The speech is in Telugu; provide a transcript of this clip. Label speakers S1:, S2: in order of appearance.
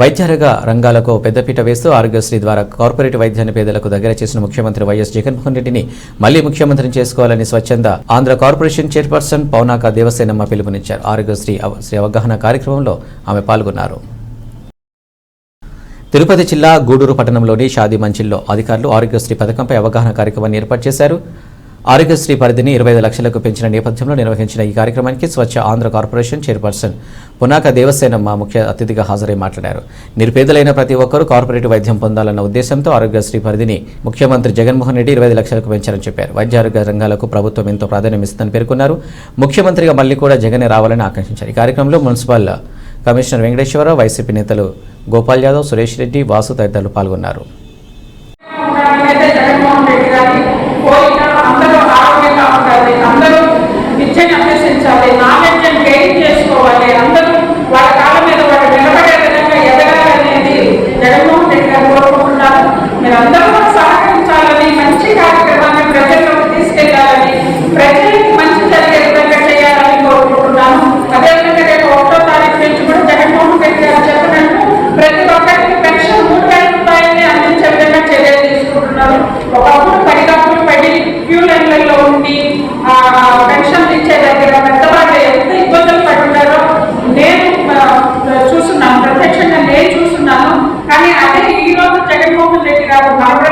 S1: వైద్యారంగ రంగాలకు పెద్దపీట వేస్తూ ఆరోగ్యశ్రీ ద్వారా కార్పొరేట్ వైద్యాన్ని పేదలకు దగ్గర చేసిన ముఖ్యమంత్రి వైఎస్ జగన్మోహన్ రెడ్డిని మళ్ళీ ముఖ్యమంత్రిని చేసుకోవాలని స్వచ్ఛంద ఆంధ్ర కార్పొరేషన్ చైర్పర్సన్ పౌనాక దేవసేనమ్మ పిలుపునిచ్చారు. ఆరోగ్యశ్రీ శ్రీ అవగాహన కార్యక్రమంలో ఆమె పాల్గొన్నారు. తిరుపతి జిల్లా గూడూరు పట్టణంలోని షాదీ మంచిల్లో అధికారులు ఆరోగ్యశ్రీ పథకంపై అవగాహన కార్యక్రమాన్ని ఏర్పాటు చేశారు. ఆరోగ్యశ్రీ పరిధిని ఇరవై ఐదు లక్షలకు పెంచిన నేపథ్యంలో నిర్వహించిన ఈ కార్యక్రమానికి స్వచ్ఛ ఆంధ్ర కార్పొరేషన్ చైర్పర్సన్ పునాక దేవసేనమ్మ ముఖ్య అతిథిగా హాజరై మాట్లాడారు. నిరుపేదలైన ప్రతి ఒక్కరూ కార్పొరేట్ వైద్యం పొందాలన్న ఉద్దేశంతో ఆరోగ్యశ్రీ పరిధిని ముఖ్యమంత్రి జగన్మోహన్ రెడ్డి ఇరవై ఐదు లక్షలకు పెంచారని చెప్పారు. వైద్య ఆరోగ్య రంగాలకు ప్రభుత్వం ఎంతో ప్రాధాన్యం ఇస్తుందని పేర్కొన్నారు. ముఖ్యమంత్రిగా మళ్ళీ కూడా జగనే రావాలని ఆకాంక్షించారు. ఈ కార్యక్రమంలో మున్సిపల్ కమిషనర్ వెంకటేశ్వరరావు వైసీపీ నేతలు గోపాల్ యాదవ్ సురేష్ రెడ్డి వాసు తదితరులు పాల్గొన్నారు.
S2: కాబట్టి